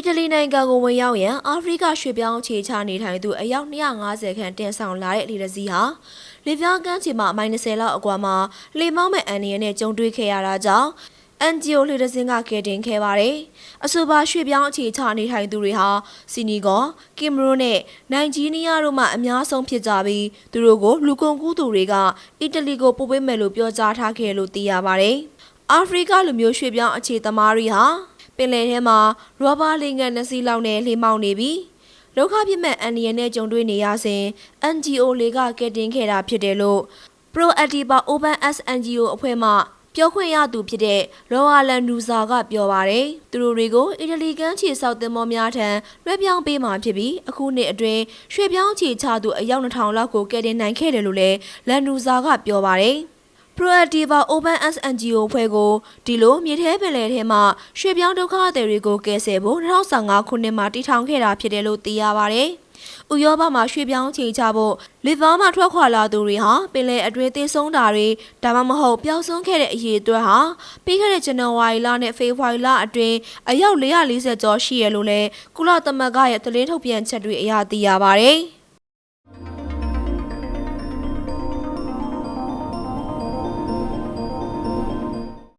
အီတလီနိုင်ငံကိုဝင်ရောက်ရန်အာဖရိကရွှေ့ပြောင်းအခြေချနေထိုင်သူအယောက်250ခန့်တင်ဆောင်လာတဲ့လေတစည်းဟာလေပြားကမ်းခြေမှာမိုင်20လောက်အကွာမှာလေမောင်းမဲ့အန်နီယနဲ့ကြုံတွေ့ခဲ့ရတာကြောင့်အန်ဂျီယိုလေတစင်းကကယ်တင်ခဲ့ပါတယ်။အဆိုပါရွှေ့ပြောင်းအခြေချနေထိုင်သူတွေဟာစီနီဂေါကင်မရွန်နဲ့နိုင်ဂျီးနီးယားတို့မှအများဆုံးဖြစ်ကြပြီးသူတို့ကိုလူကုန်ကူးသူတွေကအီတလီကိုပို့ပေးမယ်လို့ပြောကြားထားခဲ့လို့သိရပါတယ်။ အာဖရိကလူမျိုးရွှေ့ပြောင်းအခြေသမားတွေဟာပင်လယ်ထဲမှာရောဘာလင်ငန်နှစ်စီးလောက်နဲ့လှေမောင်းနေပြီးဒုက္ခပြစ်မဲ့အန်ဒီယန်နဲ့ကြုံတွေ့နေရစဉ် NGO တွေကကယ်တင်ခဲ့တာဖြစ်တယ်လို့ Proactiva Open S NGO အဖွဲ့မှပြောခွင့်ရသူဖြစ်တဲ့ရောဝါလန်နူဇာကပြောပါတယ်။သူတို့တွေကိုအီတလီကမ်းခြေဆောက်သင်္ဘောများထံလွှဲပြောင်းပေးမှာဖြစ်ပြီးအခုနှစ်အတွင်းရွှေ့ပြောင်းခြေချသူအယောက်2000လောက်ကိုကယ်တင်နိုင်ခဲ့တယ်လို့လည်းလန်နူဇာကပြောပါတယ်။ Proactiva Open SNGO ဖွဲ့ကိုဒီလိုမြေထဲပင်လယ်ထဲမှာရွှေ့ပြောင်းဒုက္ခသည်တွေကိုကယ်ဆယ်ဖို့2015ခုနှစ်မှာတည်ထောင်ခဲ့တာဖြစ်တယ်လို့သိရပါဗျ။ဥရောပမှာရွှေ့ပြောင်းချိန်ချဖို့လစ်သားမှထွက်ခွာလာသူတွေဟာပင်လယ်အတွင်းသေဆုံးတာတွေဒါမှမဟုတ်ပျောက်ဆုံးခဲ့တဲ့အရေးအတွက်ဟာပြီးခဲ့တဲ့ဇန်နဝါရီလနဲ့ဖေဖော်ဝါရီလအတွင်းအယောက်440ကျော်ရှိရလို့လဲကုလသမဂ္ဂရဲ့သတင်းထုတ်ပြန်ချက်တွေအရသိရပါဗျ။